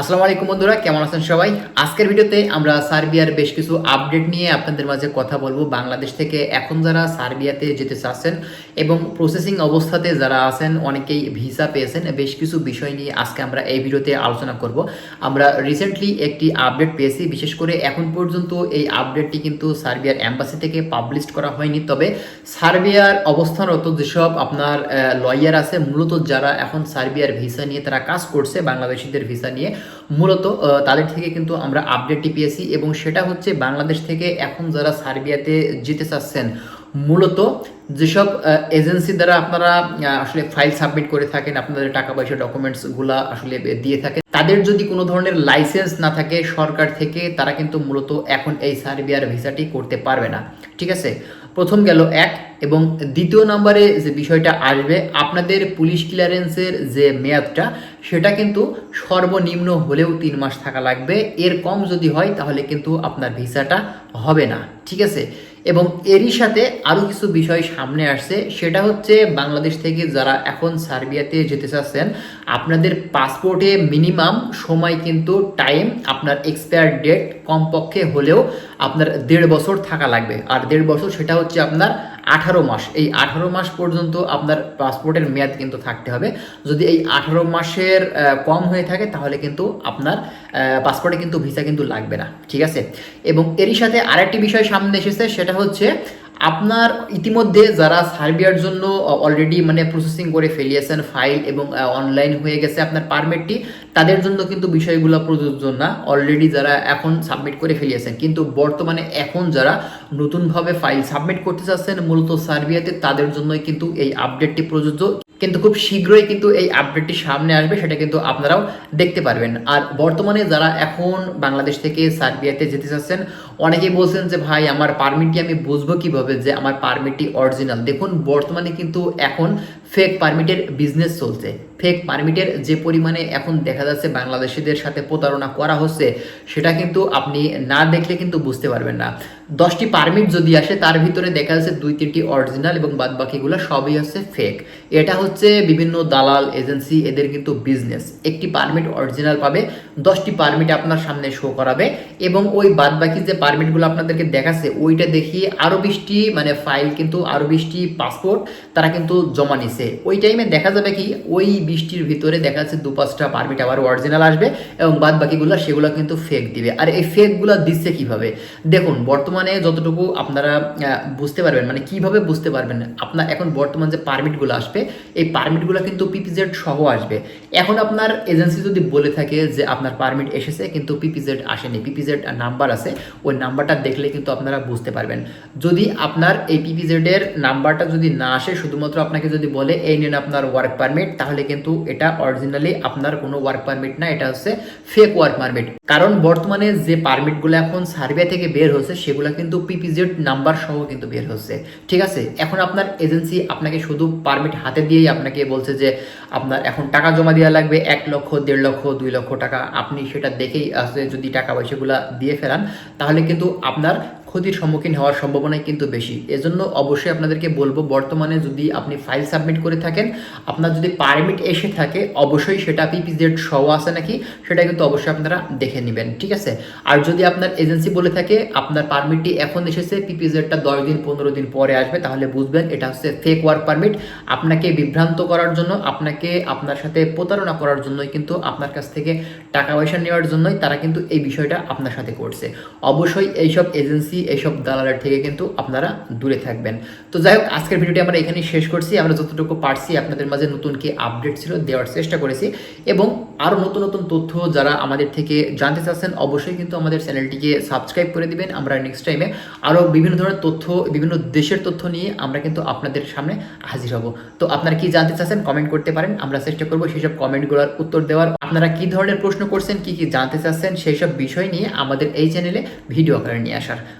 আসসালামু আলাইকুম বন্ধুরা, কেমন আছেন সবাই? আজকের ভিডিওতে আমরা সার্বিয়ার বেশ কিছু আপডেট নিয়ে আপনাদের মাঝে কথা বলব। বাংলাদেশ থেকে এখন যারা সার্বিয়াতে যেতে চাচ্ছেন এবং প্রসেসিং অবস্থাতে যারা আছেন, অনেকেই ভিসা পেয়েছেন। বেশ কিছু বিষয় নিয়ে আজকে আমরা এই ভিডিওতে আলোচনা করব। আমরা রিসেন্টলি একটি আপডেট পেয়েছি। বিশেষ করে এখন পর্যন্ত এই আপডেটটি কিন্তু সার্বিয়ার অ্যাম্বাসি থেকে পাবলিশ করা হয়নি। তবে সার্বিয়ার অবস্থানরত যেসব আপনার লয়ার আছে, মূলত যারা এখন সার্বিয়ার ভিসা নিয়ে তারা কাজ করছে, বাংলাদেশিদের ভিসা নিয়ে মূলত তাদের থেকে কিন্তু আমরা আপডেটটি পেয়েছি এবং সেটা হচ্ছে বাংলাদেশ থেকে এখন যারা সার্বিয়াতে যেতে চাচ্ছেন, মূলত যেসব এজেন্সি দ্বারা আপনারা আসলে ফাইল সাবমিট করে থাকেন, আপনাদের টাকা পয়সা ডকুমেন্টসগুলো আসলে দিয়ে থাকেন, তাদের যদি কোনো ধরনের লাইসেন্স না থাকে সরকার থেকে, তারা কিন্তু মূলত এখন এই সার্বিয়ার ভিসাটি করতে পারবে না। ঠিক আছে? প্রথম গেল এক এবং দ্বিতীয় নম্বরে যে বিষয়টা আসবে, আপনাদের পুলিশ ক্লিয়ারেন্সের যে মেয়াদটা, সেটা কিন্তু সর্বনিম্ন হলেও তিন মাস থাকা লাগবে। এর কম যদি হয়, তাহলে কিন্তু আপনার ভিসাটা হবে না। ঠিক আছে? এবং এরই সাথে আরও কিছু বিষয় সামনে আসছে। সেটা হচ্ছে বাংলাদেশ থেকে যারা এখন সার্বিয়াতে যেতে চাচ্ছেন, আপনাদের পাসপোর্টে মিনিমাম সময় কিন্তু টাইম আপনার এক্সপায়ার ডেট কমপক্ষে হলেও আপনার দেড় বছর থাকা লাগবে। আর দেড় বছর সেটা হচ্ছে আপনার আঠারো মাস। এই আঠারো মাস পর্যন্ত আপনার পাসপোর্টের মেয়াদ কিন্তু থাকতে হবে। যদি এই আঠারো মাসের কম হয়ে থাকে তাহলে কিন্তু আপনার পাসপোর্টে কিন্তু ভিসা কিন্তু লাগবে না। ঠিক আছে? এবং এরই সাথে আরেকটি বিষয় সামনে এসেছে, সেটা হচ্ছে আপনার ইতিমধ্যে যারা সার্বিয়ার জন্য অলরেডি মানে প্রসেসিং করে ফেলিয়েছেন ফাইল এবং অনলাইন হয়ে গেছে আপনার পারমিটটি তাদের জন্য কিন্তু বিষয়গুলো প্রযোজ্য না। অলরেডি যারা এখন সাবমিট করে ফেলিয়েছেন, কিন্তু বর্তমানে এখন যারা নতুনভাবে ফাইল সাবমিট করতে চাচ্ছেন, মূলত সার্বিয়াতে তাদের জন্যই কিন্তু এই আপডেটটি প্রযোজ্য। কিন্তু খুব শীঘ্রই কিন্তু এই আপডেটটি সামনে আসবে, সেটা কিন্তু আপনারাও দেখতে পারবেন। আর বর্তমানে যারা এখন বাংলাদেশ থেকে সার্বিয়াতে যেতে চাচ্ছেন, অনেকেই বলছেন যে, ভাই, আমার পারমিটটি আমি বুঝব কীভাবে যে আমার পারমিটটি অরিজিনাল দেখুন, বর্তমানে কিন্তু এখন ফেক পারমিটের বিজনেস চলছে। ফেক পারমিটের যে পরিমাণে এখন দেখা যাচ্ছে বাংলাদেশিদের সাথে প্রতারণা করা হচ্ছে, সেটা কিন্তু আপনি না দেখলে কিন্তু বুঝতে পারবেন না। দশটি পারমিট যদি আসে, তার ভিতরে দেখা যাচ্ছে দুই, তিনটি অরিজিনাল এবং বাদ বাকিগুলো সবই হচ্ছে ফেক এটা হচ্ছে বিভিন্ন দালাল এজেন্সি, এদের কিন্তু বিজনেস একটি পারমিট অরিজিনাল পাবে, দশটি পারমিট আপনার সামনে শো করাবে এবং ওই বাদ বাকি যে পারমিটগুলো আপনাদেরকে দেখাচ্ছে, ওইটা দেখিয়ে আরও বিশটি মানে ফাইল কিন্তু আরও বিশটি পাসপোর্ট তারা কিন্তু জমা নিছে। ওই টাইমে দেখা যাবে কি, ওই বৃষ্টির ভিতরে দেখা যাচ্ছে দু পাঁচটা পারমিট আবার অরিজিনাল আসবে এবং বাদ বাকিগুলো সেগুলো কিন্তু ফেক দিবে। আর এই ফেকগুলো দিচ্ছে কীভাবে? দেখুন, বর্তমানে যতটুকু আপনারা বুঝতে পারবেন মানে কীভাবে বুঝতে পারবেন আপনার এখন বর্তমান যে পারমিটগুলো আসবে, এই পারমিটগুলো কিন্তু পিপিজেড সহ আসবে। এখন আপনার এজেন্সি যদি বলে থাকে যে আপনার পারমিট এসেছে, কিন্তু পিপিজেড আসেনি পিপিজেড নাম্বার আছে, ওই নাম্বারটা দেখলে কিন্তু আপনারা বুঝতে পারবেন। যদি আপনার এই পিপিজেড এর নাম্বারটা যদি না আসে, শুধুমাত্র আপনাকে যদি বলে, এই নেন আপনার ওয়ার্ক পারমিট তাহলে কিন্তু এটা অরিজিনালি আপনার কোনো ওয়ার্ক পারমিট না, এটা হচ্ছে ফেক ওয়ার্ক পারমিট কারণ বর্তমানে যে পারমিটগুলো এখন সার্ভে থেকে বের হচ্ছে সেগুলো কিন্তু পিপিজেড নাম্বার সহ কিন্তু বের হচ্ছে। ঠিক আছে? এখন আপনার এজেন্সি আপনাকে শুধু পারমিট হাতে দিয়েই আপনাকে বলছে যে, আপনার এখন টাকা জমা দেওয়া লাগবে, এক লক্ষ, দেড় লক্ষ, দুই লক্ষ টাকা। আপনি সেটা দেখেই যদি টাকা পয়সাগুলো দিয়ে ফেলান, তাহলে কিন্তু আপনার ক্ষতির সম্মুখীন হওয়ার সম্ভাবনাই কিন্তু বেশি। এজন্য অবশ্যই আপনাদেরকে বলব, বর্তমানে যদি আপনি ফাইল সাবমিট করে থাকেন, আপনার যদি পারমিট এসে থাকে, অবশ্যই সেটা পিপিজেড সহ আছে নাকি, সেটা কিন্তু অবশ্যই আপনারা দেখে নেবেন, ঠিক আছে? আর যদি আপনার এজেন্সি বলে থাকে, আপনার পারমিটটি এখন এসেছে, পিপিজেডটা দশ দিন, পনেরো দিন পরে আসবে, তাহলে বুঝবেন এটা হচ্ছে ফেক ওয়ার্ক পারমিট আপনাকে বিভ্রান্ত করার জন্য, আপনাকে আপনার সাথে প্রতারণা করার জন্যই কিন্তু আপনার কাছ থেকে টাকা পয়সা নেওয়ার জন্যই তারা কিন্তু এই বিষয়টা আপনার সাথে করছে। অবশ্যই এইসব এজেন্সি এইসব দালালের থেকে কিন্তু আপনারা দূরে থাকবেন। তো যাই হোক আজকের ভিডিওটি আমরা এখানেই শেষ করছি। আমরা যতটুকু পারছি আপনাদের মাঝে নতুন কি আপডেট ছিল দেওয়ার চেষ্টা করেছি এবং আরও নতুন নতুন তথ্য যারা আমাদের থেকে জানতে চাচ্ছেন, অবশ্যই কিন্তু আমাদের চ্যানেলটিকে সাবস্ক্রাইব করে দিবেন। আমরা নেক্সট টাইমে আরও বিভিন্ন ধরনের তথ্য, বিভিন্ন দেশের তথ্য নিয়ে আমরা কিন্তু আপনাদের সামনে হাজির হব। তো আপনারা কি জানতে চাচ্ছেন কমেন্ট করতে পারেন। আমরা চেষ্টা করব সেসব কমেন্টগুলোর উত্তর দেওয়ার। আপনারা কি ধরনের প্রশ্ন করছেন, কি কি জানতে চাচ্ছেন সেই সব বিষয় নিয়ে আমাদের এই চ্যানেলে ভিডিও আকারে নিয়ে আসার।